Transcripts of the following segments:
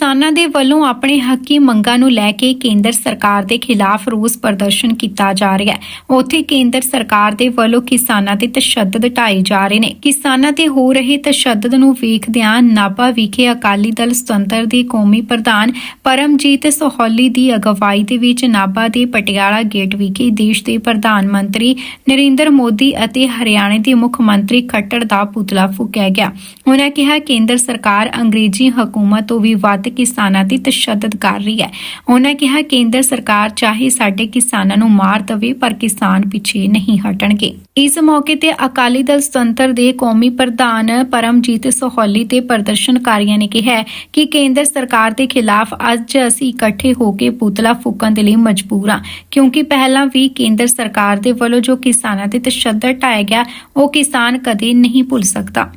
ਕਿਸਾਨਾਂ ਦੇ ਵੱਲੋਂ ਆਪਣੇ ਹੱਕੀ ਮੰਗਾਂ ਨੂੰ ਲੈ ਕੇ ਕੇਂਦਰ ਸਰਕਾਰ ਦੇ ਖਿਲਾਫ ਰੋਸ ਪ੍ਰਦਰਸ਼ਨ ਕੀਤਾ ਜਾ ਰਿਹਾ ਹੈ। ਉੱਥੇ ਕੇਂਦਰ ਸਰਕਾਰ ਦੇ ਵੱਲੋਂ ਕਿਸਾਨਾਂ ਤੇ ਤਸ਼ੱਦਦ ਢਾਏ ਜਾ ਰਹੇ ਨੇ। ਕਿਸਾਨਾਂ ਤੇ ਹੋ ਰਹੇ ਤਸ਼ੱਦਦ ਨੂੰ ਵੇਖਦਿਆਂ ਨਾਭਾ ਵਿਖੇ ਅਕਾਲੀ ਦਲ ਸੁਤੰਤਰ ਦੇ ਕੌਮੀ ਪ੍ਰਧਾਨ ਪਰਮਜੀਤ ਸੋਹਲੀ ਦੀ ਅਗਵਾਈ ਦੇ ਵਿੱਚ ਨਾਭਾ ਦੇ ਪਟਿਆਲਾ ਗੇਟ ਵਿਖੇ ਦੇਸ਼ ਦੇ ਪ੍ਰਧਾਨ ਮੰਤਰੀ ਨਰਿੰਦਰ ਮੋਦੀ ਅਤੇ ਹਰਿਆਣੇ ਦੇ ਮੁੱਖ ਮੰਤਰੀ ਖੱਟੜ ਦਾ ਪੁਤਲਾ ਫੂਕਿਆ ਗਿਆ। ਉਹਨਾਂ ਕਿਹਾ, ਕੇਂਦਰ ਸਰਕਾਰ ਅੰਗਰੇਜ਼ੀ ਹਕੂਮਤ ਤੋਂ ਵੀ ਵੱਧ ਕਿਸਾਨਾਂ ਦੀ ਤਸ਼ੱਦਦ ਕਰ ਰਹੀ ਹੈ। ਉਹਨਾਂ ਕਿਹਾ ਕੇਂਦਰ ਸਰਕਾਰ ਚਾਹੇ ਸਾਡੇ ਕਿਸਾਨਾਂ ਨੂੰ ਮਾਰ ਦਵੇ, ਪਰ ਕਿਸਾਨ ਪਿੱਛੇ ਨਹੀਂ ਹਟਣਗੇ। ਇਸ ਮੌਕੇ ਤੇ ਅਕਾਲੀ ਦਲ ਸੁਤੰਤਰ ਦੇ ਕੌਮੀ ਪ੍ਰਧਾਨ ਪਰਮਜੀਤ ਸੋਹਲੀ ਤੇ ਪ੍ਰਦਰਸ਼ਨਕਾਰੀਆਂ ਨੇ ਕਿਹਾ ਕਿ ਕੇਂਦਰ ਸਰਕਾਰ ਦੇ ਖਿਲਾਫ ਅੱਜ ਅਸੀਂ ਇਕੱਠੇ ਹੋ ਕੇ ਪੁਤਲਾ ਫੂਕਣ ਦੇ ਲਈ ਮਜਬੂਰ ਹਾਂ, ਕਿਉਂਕਿ ਪਹਿਲਾਂ ਵੀ ਕੇਂਦਰ ਸਰਕਾਰ ਦੇ ਵੱਲੋਂ ਜੋ ਕਿਸਾਨਾਂ ਤੇ ਤਸ਼ੱਦਦ ਢਾਇਆ ਗਿਆ, ਉਹ ਕਿਸਾਨ ਕਦੇ ਨਹੀਂ ਭੁੱਲ ਸਕਦਾ।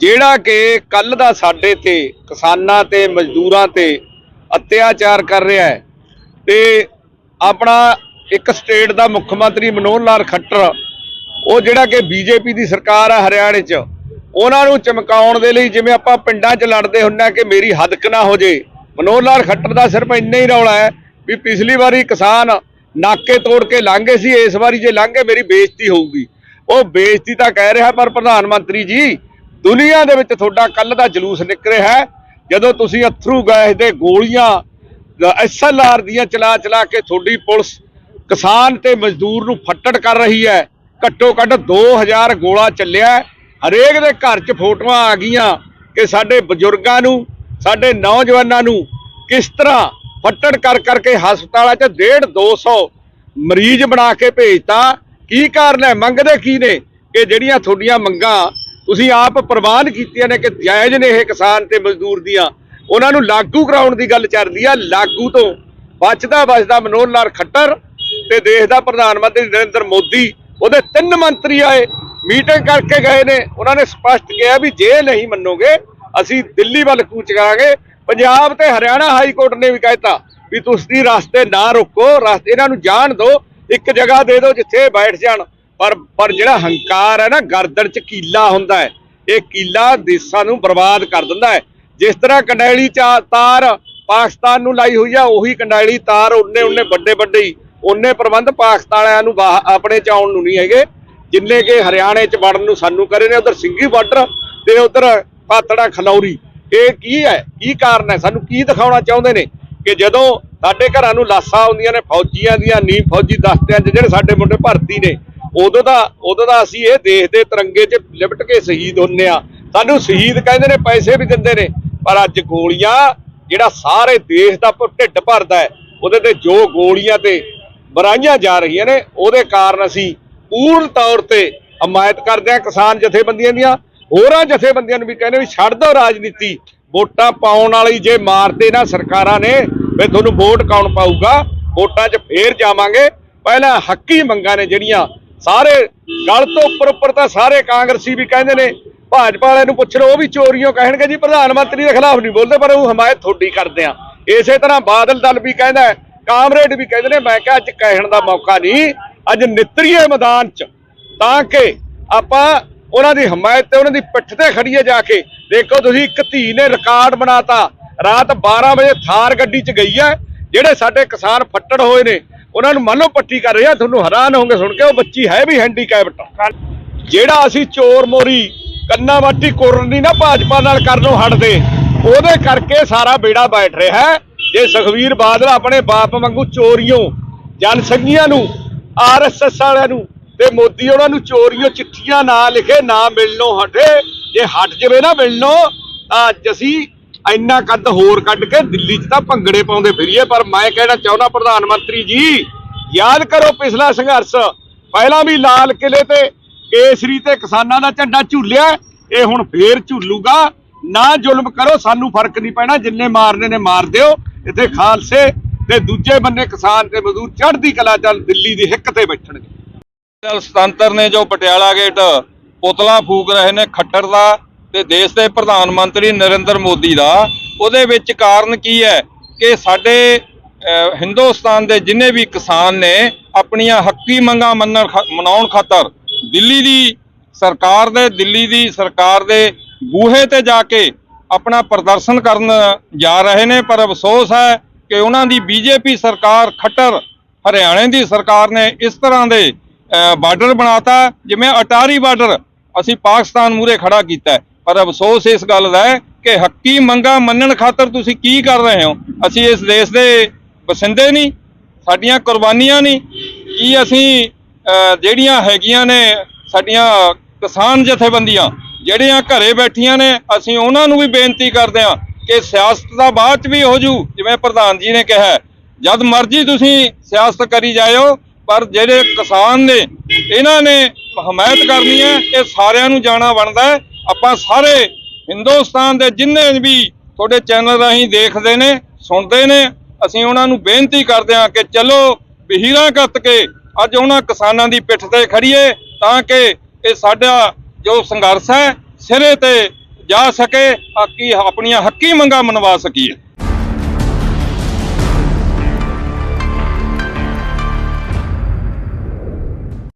ਜਿਹੜਾ ਕਿ ਕੱਲ ਦਾ ਸਾਡੇ ਤੇ, ਕਿਸਾਨਾਂ ਤੇ, ਮਜ਼ਦੂਰਾਂ ਤੇ ਅਤਿਆਚਾਰ ਕਰ ਰਿਹਾ ਹੈ। ਤੇ ਆਪਣਾ ਇੱਕ ਸਟੇਟ ਦਾ ਮੁੱਖ ਮੰਤਰੀ ਮਨੋਹਰ ਲਾਲ ਖੱਟਰ, ਉਹ ਜਿਹੜਾ ਕਿ ਬੀਜੇਪੀ ਦੀ ਸਰਕਾਰ ਹੈ ਹਰਿਆਣੇ 'ਚ, ਉਹਨਾਂ ਨੂੰ ਚਮਕਾਉਣ ਦੇ ਲਈ ਜਿਵੇਂ ਆਪਾਂ ਪਿੰਡਾਂ 'ਚ ਲੜਦੇ ਹੁੰਦੇ ਆ ਕਿ ਮੇਰੀ ਹੱਦਕ ਨਾ ਹੋ ਜੇ। ਮਨੋਹਰ ਲਾਲ ਖੱਟਰ ਦਾ ਸਿਰਫ ਇੰਨਾ ਹੀ ਰੌਲਾ ਹੈ ਵੀ ਪਿਛਲੀ ਵਾਰੀ ਕਿਸਾਨ ਨਾਕੇ ਤੋੜ ਕੇ ਲੰਘੇ ਸੀ, ਇਸ ਵਾਰੀ ਜੇ ਲੰਘੇ ਮੇਰੀ ਬੇਇੱਜ਼ਤੀ ਹੋਊਗੀ। ਉਹ ਬੇਇੱਜ਼ਤੀ ਤਾਂ ਕਹਿ ਰਿਹਾ ਪਰ ਪ੍ਰਧਾਨ ਮੰਤਰੀ ਜੀ ਦੁਨੀਆ ਦੇ ਵਿੱਚ ਤੁਹਾਡਾ ਕੱਲ ਦਾ ਜਲੂਸ ਨਿਕਲਿਆ ਹੈ। ਜਦੋਂ ਤੁਸੀਂ ਅਥਰੂ ਗੈਸ ਦੇ ਗੋਲੀਆਂ ਐਸਐਲਆਰ ਦੀਆਂ ਚਲਾ ਚਲਾ ਕੇ ਤੁਹਾਡੀ ਪੁਲਿਸ ਕਿਸਾਨ ਤੇ ਮਜ਼ਦੂਰ ਨੂੰ ਫੱਟੜ ਕਰ ਰਹੀ ਹੈ। ਘੱਟੋ ਘੱਟ 2000 ਗੋਲਾ ਚੱਲਿਆ ਹਰੇਕ ਦੇ ਘਰ 'ਚ ਫੋਟੋਆਂ ਆ ਗਈਆਂ ਕਿ ਸਾਡੇ ਬਜ਼ੁਰਗਾਂ ਨੂੰ, ਸਾਡੇ ਨੌਜਵਾਨਾਂ ਨੂੰ ਕਿਸ ਤਰ੍ਹਾਂ ਫੱਟੜ ਕਰ ਕਰਕੇ ਹਸਪਤਾਲਾਂ 'ਚ 1.5 200 ਮਰੀਜ਼ ਬਣਾ ਕੇ ਭੇਜਤਾ। ਕੀ ਕਾਰਨ ਹੈ? ਮੰਗਦੇ ਕੀ ਨੇ ਕਿ ਜਿਹੜੀਆਂ ਤੁਹਾਡੀਆਂ ਮੰਗਾਂ ਤੁਸੀਂ ਆਪ ਪ੍ਰਵਾਨ ਕੀਤੀਆਂ ਨੇ ਕਿ ਜਾਇਜ਼ ਨੇ ਇਹ ਕਿਸਾਨ ਤੇ ਮਜ਼ਦੂਰ ਦੀਆਂ। ਉਹਨਾਂ ਨੂੰ ਲਾਗੂ ਕਰਾਉਣ ਦੀ ਗੱਲ ਚੱਲਦੀ ਆ, ਲਾਗੂ ਤੋਂ ਬਚਦਾ ਬਚਦਾ ਮਨੋਹਰ ਲਾਲ ਖੱਟਰ ਤੇ ਦੇਸ਼ ਦਾ ਪ੍ਰਧਾਨ ਮੰਤਰੀ ਨਰਿੰਦਰ ਮੋਦੀ, ਉਹਦੇ ਤਿੰਨ ਮੰਤਰੀ ਆਏ, ਮੀਟਿੰਗ ਕਰਕੇ ਗਏ ਨੇ। ਉਹਨਾਂ ਨੇ ਸਪਸ਼ਟ ਕਿਹਾ ਵੀ ਜੇ ਨਹੀਂ ਮੰਨੋਗੇ, ਅਸੀਂ ਦਿੱਲੀ ਵੱਲ ਕੂਚ ਕਰਾਂਗੇ। ਪੰਜਾਬ ਤੇ ਹਰਿਆਣਾ ਹਾਈ ਕੋਰਟ ਨੇ ਵੀ ਕਹਿਤਾ ਵੀ ਤੁਸੀਂ ਰਸਤੇ ਨਾ ਰੋਕੋ, ਰਸਤੇ, ਇਹਨਾਂ ਨੂੰ ਜਾਣ ਦਿਓ, ਇੱਕ ਜਗ੍ਹਾ ਦੇ ਦਿਓ ਜਿੱਥੇ ਬੈਠ ਜਾਣ। ਪਰ ਪਰ ਜਿਹੜਾ ਹੰਕਾਰ ਹੈ ਨਾ, ਗਰਦਨ 'ਚ ਕੀਲਾ ਹੁੰਦਾ ਹੈ। ਇਹ ਕੀਲਾ ਦੇਸ਼ਾਂ ਨੂੰ ਬਰਬਾਦ ਕਰ ਦਿੰਦਾ ਹੈ। ਜਿਸ ਤਰ੍ਹਾਂ ਕੰਡੈਲੀ ਚਾ- ਤਾਰ ਪਾਕਿਸਤਾਨ ਨੂੰ ਲਾਈ ਹੋਈ ਆ, ਉਹੀ ਕੰਡੈਲੀ ਤਾਰ ਉਹਨੇ ਉਹਨੇ ਵੱਡੇ ਵੱਡੇ ਹੀ। ਉਹਨੇ ਪ੍ਰਬੰਧ ਪਾਕਿਸਤਾਨ ਵਾਲਿਆਂ ਨੂੰ ਬਾਹ- ਆਪਣੇ ਚ ਆਉਣ ਨੂੰ ਨਹੀਂ ਹੈਗੇ। ਜਿੰਨੇ ਕਿ ਹਰਿਆਣੇ ਚ ਵੜਨ ਨੂੰ ਸਾਨੂੰ ਕਰੇ ਨੇ, ਉਧਰ ਸਿੰਘੀ ਬਾਰਡਰ ਤੇ ਉਧਰ ਪਾਤੜਾ ਖਲੌਰੀ। ਇਹ ਕੀ ਹੈ? ਕੀ ਕਾਰਨ ਹੈ? ਸਾਨੂੰ ਕੀ ਦਿਖਾਉਣਾ ਚਾਹੁੰਦੇ ਨੇ? ਕਿ ਜਦੋਂ ਸਾਡੇ ਘਰਾਂ ਨੂੰ ਲਾਸਾਂ ਆਉਂਦੀਆਂ ਨੇ, ਫੌਜੀਆਂ ਦੀਆਂ ਨੀਮ ਫੌਜੀ ਦਸਤਿਆਂ 'ਚ, ਜਿਹੜੇ ਸਾਡੇ ਮੁੰਡੇ ਭਰਤੀ ਨੇ ਉਦੋਂ ਦਾ ਉਦੋਂ ਦਾ ਅਸੀਂ ਇਹ ਦੇਸ਼ ਦੇ ਤਿਰੰਗੇ 'ਚ ਲਿਪਟ ਕੇ ਸ਼ਹੀਦ ਹੁੰਨੇ ਆ। ਸਾਨੂੰ ਸ਼ਹੀਦ ਕਹਿੰਦੇ ਨੇ, ਪੈਸੇ ਵੀ ਦਿੰਦੇ ਨੇ, ਪਰ ਅੱਜ ਗੋਲੀਆਂ ਜਿਹੜਾ ਸਾਰੇ ਦੇਸ਼ ਦਾ ਢਿੱਡ ਭਰਦਾ ਹੈ, ਉਹਦੇ ਤੇ ਜੋ ਗੋਲੀਆਂ ਤੇ ਬਰਾਈਆਂ ਜਾ ਰਹੀਆਂ ਨੇ, ਉਹਦੇ ਕਾਰਨ ਅਸੀਂ ਪੂਰਨ ਤੌਰ ਤੇ ਹਮਾਇਤ ਕਰਦੇ ਹਾਂ ਕਿਸਾਨ ਜਥੇਬੰਦੀਆਂ ਦੀਆਂ। ਹੋਰਾਂ ਜਥੇਬੰਦੀਆਂ ਨੂੰ ਵੀ ਕਹਿੰਦੇ ਵੀ ਛੱਡ ਦਿਓ ਰਾਜਨੀਤੀ, ਵੋਟਾਂ ਪਾਉਣ ਵਾਲੀ ਜੇ ਮਾਰਦੇ ਨਾ ਸਰਕਾਰਾਂ ਨੇ ਵੀ ਤੁਹਾਨੂੰ ਵੋਟ ਕੌਣ ਪਾਊਗਾ? ਵੋਟਾਂ 'ਚ ਫੇਰ ਜਾਵਾਂਗੇ। ਪਹਿਲਾਂ ਹੱਕੀ ਮੰਗਾਂ ਨੇ ਜਿਹੜੀਆਂ ਸਾਰੇ ਗਲ ਤੋਂ ਉੱਪਰ ਉੱਪਰ ਤਾਂ ਸਾਰੇ ਕਾਂਗਰਸੀ ਵੀ ਕਹਿੰਦੇ ਨੇ, ਭਾਜਪਾ ਵਾਲਿਆਂ ਨੂੰ ਪੁੱਛ ਲਓ, ਉਹ ਵੀ ਚੋਰੀਆਂ ਕਹਿਣਗੇ ਜੀ, ਪ੍ਰਧਾਨ ਮੰਤਰੀ ਦੇ ਖਿਲਾਫ ਨਹੀਂ ਬੋਲਦੇ, ਪਰ ਉਹ ਹਮਾਇਤ ਥੋੜੀ ਕਰਦੇ ਆ। ਇਸੇ ਤਰ੍ਹਾਂ ਬਾਦਲ ਦਲ ਵੀ ਕਹਿੰਦਾ ਕਾਮਰੇਡ ਵੀ ਕਹਿੰਦੇ ਨੇ, ਮੈਂ ਕਿਹਾ ਅੱਜ ਕਹਿਣ ਦਾ ਮੌਕਾ ਨਹੀਂ, ਅੱਜ ਨਿੱਤਰੀਏ ਮੈਦਾਨ 'ਚ, ਤਾਂ ਕਿ ਆਪਾਂ ਉਹਨਾਂ ਦੀ ਹਮਾਇਤ ਤੇ ਉਹਨਾਂ ਦੀ ਪਿੱਠ ਤੇ ਖੜੀਏ ਜਾ ਕੇ। ਦੇਖੋ ਤੁਸੀਂ, ਇੱਕ ਧੀ ਨੇ ਰਿਕਾਰਡ ਬਣਾਤਾ, ਰਾਤ 12 ਵਜੇ ਥਾਰ ਗੱਡੀ 'ਚ ਗਈ ਹੈ, ਜਿਹੜੇ ਸਾਡੇ ਕਿਸਾਨ ਫੱਟੜ ਹੋਏ ਨੇ ਉਹਨਾਂ ਨੂੰ ਮੰਨੋ ਪੱਟੀ ਕਰ ਰਹੇ ਆ ਤੁਹਾਨੂੰ ਹੈਰਾਨ ਹੋਗੇ ਸੁਣ ਕੇ, ਉਹ ਬੱਚੀ ਹੈ ਵੀ ਹੈਂਡੀਕੈਪਟ ਜਿਹੜਾ ਅਸੀਂ ਚੋਰ ਮੋਰੀ, ਕੰਨਾ ਵਾਟੀ ਕੋਰਨੀ ਨਾ ਭਾਜਪਾ ਨਾਲ ਕਰਨੋਂ ਹਟਦੇ, ਉਹਦੇ ਕਰਕੇ ਸਾਰਾ ਬੇੜਾ ਬੈਠ ਰਿਹਾ ਹੈ। ਜੇ ਸੁਖਵੀਰ ਬਾਦਲ ਆਪਣੇ ਬਾਪ ਵਾਂਗੂ ਚੋਰੀਆਂ ਜਨਸੰਘੀਆਂ ਨੂੰ ਆਰਐਸਐਸ ਵਾਲਿਆਂ ਨੂੰ ਤੇ ਮੋਦੀ ਉਹਨਾਂ ਨੂੰ ਚੋਰੀਆਂ ਚਿੱਠੀਆਂ ਨਾ ਲਿਖੇ, ਨਾ ਮਿਲਣੋਂ ਹਟੇ, ਜੇ ਹਟ ਜਵੇ ਨਾ ਮਿਲਣੋਂ, ਤਾਂ ਅੱਜ ਅਸੀਂ ਇੰਨਾ ਕੱਦ ਹੋਰ ਕੱਢ ਕੇ ਦਿੱਲੀ 'ਚ ਤਾਂ ਭੰਗੜੇ ਪਾਉਂਦੇ ਫਿਰੀਏ, ਪਰ ਮੈਂ ਕਹਿਣਾ ਚਾਹੁੰਦਾ ਪ੍ਰਧਾਨ ਮੰਤਰੀ ਜੀ, ਯਾਦ ਕਰੋ ਪਿਛਲਾ ਸੰਘਰਸ਼। ਪਹਿਲਾਂ ਵੀ ਲਾਲ ਕਿਲੇ ਤੇ ਕੇਸਰੀ ਤੇ ਕਿਸਾਨਾਂ ਦਾ ਝੰਡਾ ਝੂਲਿਆ, ਇਹ ਹੁਣ ਫੇਰ ਝੂਲੂਗਾ। ਨਾ ਜ਼ੁਲਮ ਕਰੋ, ਸਾਨੂੰ ਫ਼ਰਕ ਨਹੀਂ ਪੈਣਾ, ਜਿੰਨੇ ਮਾਰਨੇ ਨੇ ਮਾਰ ਦਿਓ। ਇੱਥੇ ਖਾਲਸੇ ਤੇ ਦੂਜੇ ਬੰਨੇ ਕਿਸਾਨ ਤੇ ਮਜ਼ਦੂਰ ਚੜ੍ਹਦੀ ਕਲਾ ਚੱਲ ਦਿੱਲੀ ਦੀ ਹਿੱਕ ਤੇ ਬੈਠਣਗੇ। ਸੁਤੰਤਰ ਨੇ ਜੋ ਪਟਿਆਲਾ ਗੇਟ ਪੁਤਲਾ ਫੂਕ ਰਹੇ ਨੇ ਖੱਟਰ ਦਾ ਤੇ ਦੇਸ਼ ਦੇ ਪ੍ਰਧਾਨ ਮੰਤਰੀ ਨਰਿੰਦਰ ਮੋਦੀ ਦਾ ਉਹਦੇ ਵਿੱਚ ਕਾਰਨ ਕੀ ਹੈ ਕਿ ਸਾਡੇ ਹਿੰਦੁਸਤਾਨ ਦੇ ਜਿੰਨੇ ਵੀ ਕਿਸਾਨ ਨੇ ਆਪਣੀਆਂ ਹੱਕੀ ਮੰਗਾਂ ਮੰਨਣ ਖ- ਮਨਾਉਣ ਖਾਤਰ ਦਿੱਲੀ ਦੀ ਸਰਕਾਰ ਦੇ ਦਿੱਲੀ ਦੀ ਸਰਕਾਰ ਦੇ ਬੂਹੇ ਤੇ ਜਾ ਕੇ ਆਪਣਾ ਪ੍ਰਦਰਸ਼ਨ ਕਰਨ ਜਾ ਰਹੇ ਨੇ ਪਰ ਅਫਸੋਸ ਹੈ ਕਿ ਉਹਨਾਂ ਦੀ ਬੀਜੇਪੀ ਸਰਕਾਰ ਖੱਟਰ ਹਰਿਆਣੇ ਦੀ ਸਰਕਾਰ ਨੇ ਇਸ ਤਰ੍ਹਾਂ ਦੇ ਅਹ, ਬਾਰਡਰ ਬਣਾਤਾ ਜਿਵੇਂ ਅਟਾਰੀ ਬਾਰਡਰ ਅਸੀਂ ਪਾਕਿਸਤਾਨ ਮੂਰੇ ਖੜਾ ਕੀਤਾ ਪਰ ਅਫਸੋਸ ਇਸ ਗੱਲ ਦਾ ਹੈ ਕਿ ਹੱਕੀ ਮੰਗਾ ਮੰਨਣ ਖਾਤਰ ਤੁਸੀਂ ਕੀ ਕਰ ਰਹੇ ਹੋ? ਅਸੀਂ ਇਸ ਦੇਸ਼ ਦੇ ਵਸਿੰਦੇ ਨਹੀਂ, ਸਾਡੀਆਂ ਕੁਰਬਾਨੀਆਂ ਨਹੀਂ। ਕੀ ਅਸੀਂ ਜਿਹੜੀਆਂ ਹੈਗੀਆਂ ਨੇ ਸਾਡੀਆਂ ਕਿਸਾਨ ਜਥੇਬੰਦੀਆਂ, ਜਿਹੜੀਆਂ ਘਰੇ ਬੈਠੀਆਂ ਨੇ, ਅਸੀਂ ਉਹਨਾਂ ਨੂੰ ਵੀ ਬੇਨਤੀ ਕਰਦੇ ਹਾਂ ਕਿ ਸਿਆਸਤ ਦਾ ਬਾਅਦ ਚ ਵੀ ਹੋ ਜੂ, ਜਿਵੇਂ ਪ੍ਰਧਾਨ ਜੀ ਨੇ ਕਿਹਾ ਜਦ ਮਰਜ਼ੀ ਤੁਸੀਂ ਸਿਆਸਤ ਕਰੀ ਜਾਇਓ, ਪਰ ਜਿਹੜੇ ਕਿਸਾਨ ਨੇ, ਇਹਨਾਂ ਨੇ ਹਮਾਇਤ ਕਰਨੀ ਹੈ ਇਹ ਸਾਰਿਆਂ ਨੂੰ ਜਾਣਾ ਬਣਦਾ ਹੈ। ਆਪਾਂ ਸਾਰੇ ਹਿੰਦੁਸਤਾਨ ਦੇ ਜਿੰਨੇ ਵੀ ਤੁਹਾਡੇ ਚੈਨਲ ਰਾਹੀਂ ਦੇਖਦੇ ਨੇ, ਸੁਣਦੇ ਨੇ, ਅਸੀਂ ਉਹਨਾਂ ਨੂੰ ਬੇਨਤੀ ਕਰਦੇ ਹਾਂ ਕਿ ਚਲੋ ਵਹੀਰਾਂ ਕੱਤ ਕੇ ਅੱਜ ਉਹਨਾਂ ਕਿਸਾਨਾਂ ਦੀ ਪਿੱਠ ਤੇ ਖੜੀਏ ਤਾਂ ਕਿ ਇਹ ਸਾਡਾ ਜੋ ਸੰਘਰਸ਼ ਹੈ ਸਿਰੇ ਤੇ ਜਾ ਸਕੇ ਆਕੀ ਆਪਣੀਆਂ ਹੱਕੀ ਮੰਗਾਂ ਮਨਵਾ ਸਕੀਏ।